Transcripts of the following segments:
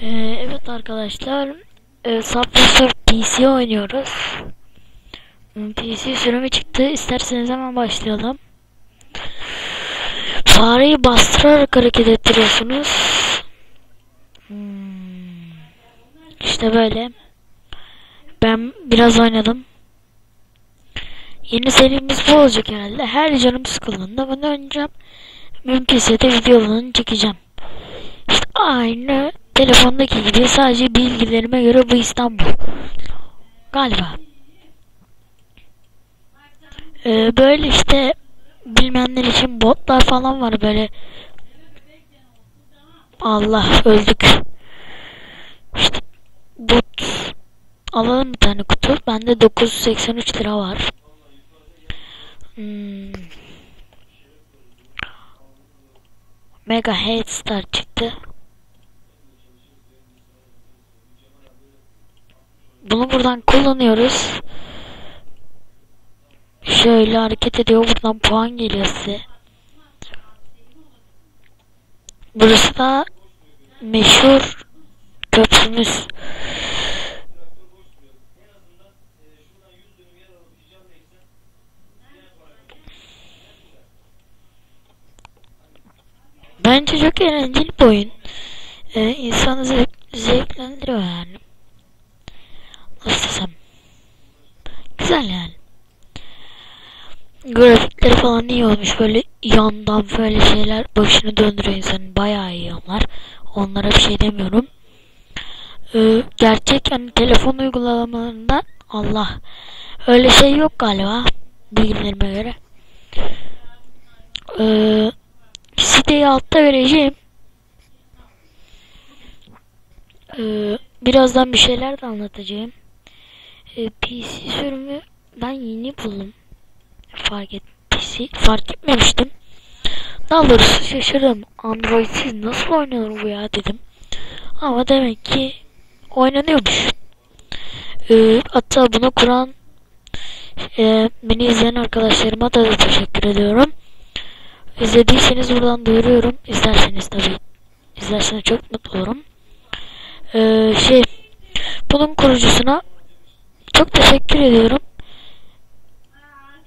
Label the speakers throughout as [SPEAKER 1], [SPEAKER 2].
[SPEAKER 1] Ee, evet arkadaşlar e, Subwoofer PC oynuyoruz. Hmm, PC sürümü çıktı. İsterseniz hemen başlayalım. Fareyi bastırarak hareket ettiriyorsunuz. Hmm, işte böyle. Ben biraz oynadım. Yeni serimiz bu olacak herhalde. Her canım sıkıldığında ben oynayacağım. Mümkünse de videolarını çekeceğim. İşte aynı telefondaki gibi sadece bilgilerime göre bu İstanbul. Galiba. Ee, böyle işte bilmeyenler için botlar falan var böyle. Allah öldük. İşte bot alalım bir tane kutu. Bende 983 lira var. Hmm. Mega Head Start çıktı. Bunu buradan kullanıyoruz. Şöyle hareket ediyor. Buradan puan geliyor size. Burası da meşhur köprümüz. Bence çok eğlenceli bir oyun. Ee, insanı zevk, zevklendiriyor yani. Nasıl desem. Güzel yani. Grafikleri falan iyi olmuş. Böyle yandan böyle şeyler başını döndürüyor insanın. Bayağı iyi onlar. Onlara bir şey demiyorum. Ee, gerçek yani telefon uygulamalarında Allah öyle şey yok galiba bilgilerime göre. Ee, siteyi altta vereceğim. Ee, birazdan bir şeyler de anlatacağım. Ee, PC sürümü ben yeni buldum. Fark ettiyse fark etmemiştim. Daha doğrusu şaşırdım. Android'siz nasıl oynanır bu ya dedim. Ama demek ki oynanıyormuş. Ee, hatta bunu kuran e, beni izleyen arkadaşlarıma da, da teşekkür ediyorum. İzlediyseniz buradan duyuruyorum. İzlerseniz tabi. İzlerseniz çok mutlu olurum. Ee, şey bunun kurucusuna çok teşekkür ediyorum.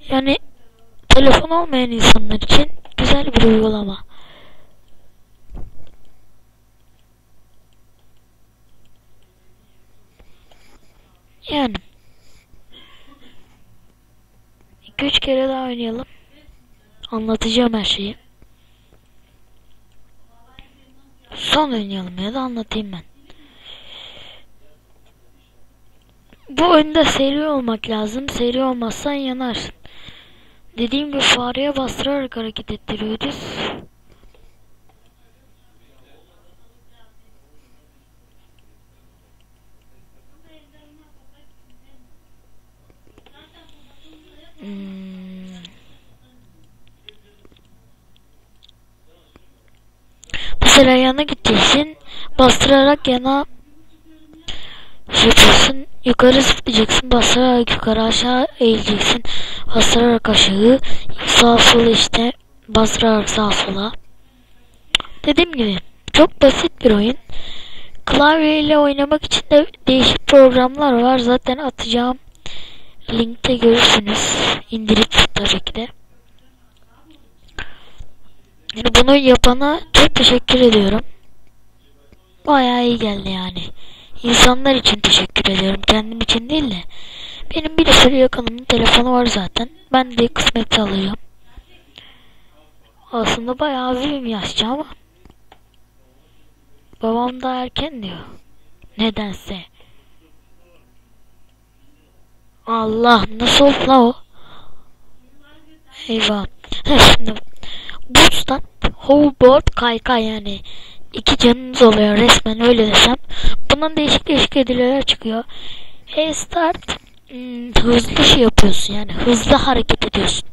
[SPEAKER 1] Yani telefon olmayan insanlar için güzel bir uygulama. Yani 2-3 kere daha oynayalım. Anlatacağım her şeyi. Son oynayalım ya da anlatayım ben. Bu oyunda seri olmak lazım. Seri olmazsan yanarsın. Dediğim gibi fareye bastırarak hareket ettiriyoruz. Hmm. Mesela yana gideceksin. Bastırarak yana yapıyorsun. Yukarı zıplayacaksın. Bastırarak yukarı aşağı eğileceksin. Bastırarak aşağı. Sağ sola işte. Bastırarak sağ sola. Dediğim gibi çok basit bir oyun. Klavye ile oynamak için de değişik programlar var. Zaten atacağım. Linkte görürsünüz. İndirip tabii ki de. Bunu yapana çok teşekkür ediyorum. Bayağı iyi geldi yani. İnsanlar için teşekkür ediyorum. Kendim için değil de. Benim bir sürü yakınımın telefonu var zaten. Ben de kısmet alıyorum. Aslında bayağı büyüğüm yaşça ama. Babam da erken diyor. Nedense. Allah nasıl oldu la o? Eyvah. Şimdi Bootstrap hoverboard kaykay yani iki canınız oluyor resmen öyle desem. Bundan değişik değişik hediyeler çıkıyor. Hey start hmm, hızlı şey yapıyorsun yani hızlı hareket ediyorsun.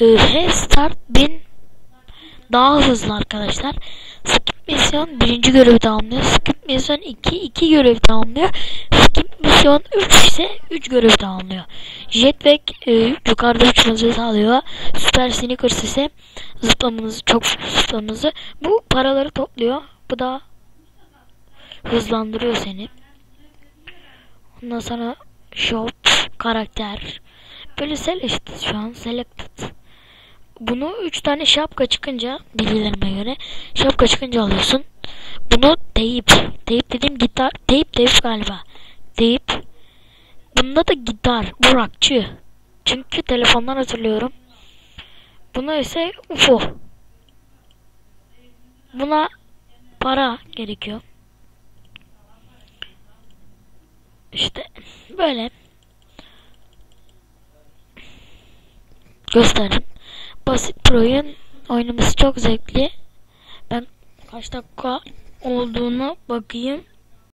[SPEAKER 1] Ee, hey start bin daha hızlı arkadaşlar. Skip misyon birinci görevi tamamlıyor. Skip misyon 2 iki görevi tamamlıyor. Misyon 3 ise 3 görev tamamlıyor. Jetpack e, yukarıda uçmanızı sağlıyor. Super Sneakers ise zıplamanızı çok zıplamanızı. Bu paraları topluyor. Bu da hızlandırıyor seni. Ondan sonra shop, karakter. Böyle select şu an selected. Bunu 3 tane şapka çıkınca bilgilerime göre şapka çıkınca alıyorsun. Bunu teyip. Teyip dediğim gitar. Teyip teyip galiba. Teyip. Bunda da gitar. Burakçı. Çünkü telefondan hatırlıyorum. Buna ise UFO. Buna para gerekiyor. İşte böyle. Gösterdim. Basit bir oyun. Oynaması çok zevkli. Ben kaç dakika olduğunu bakayım.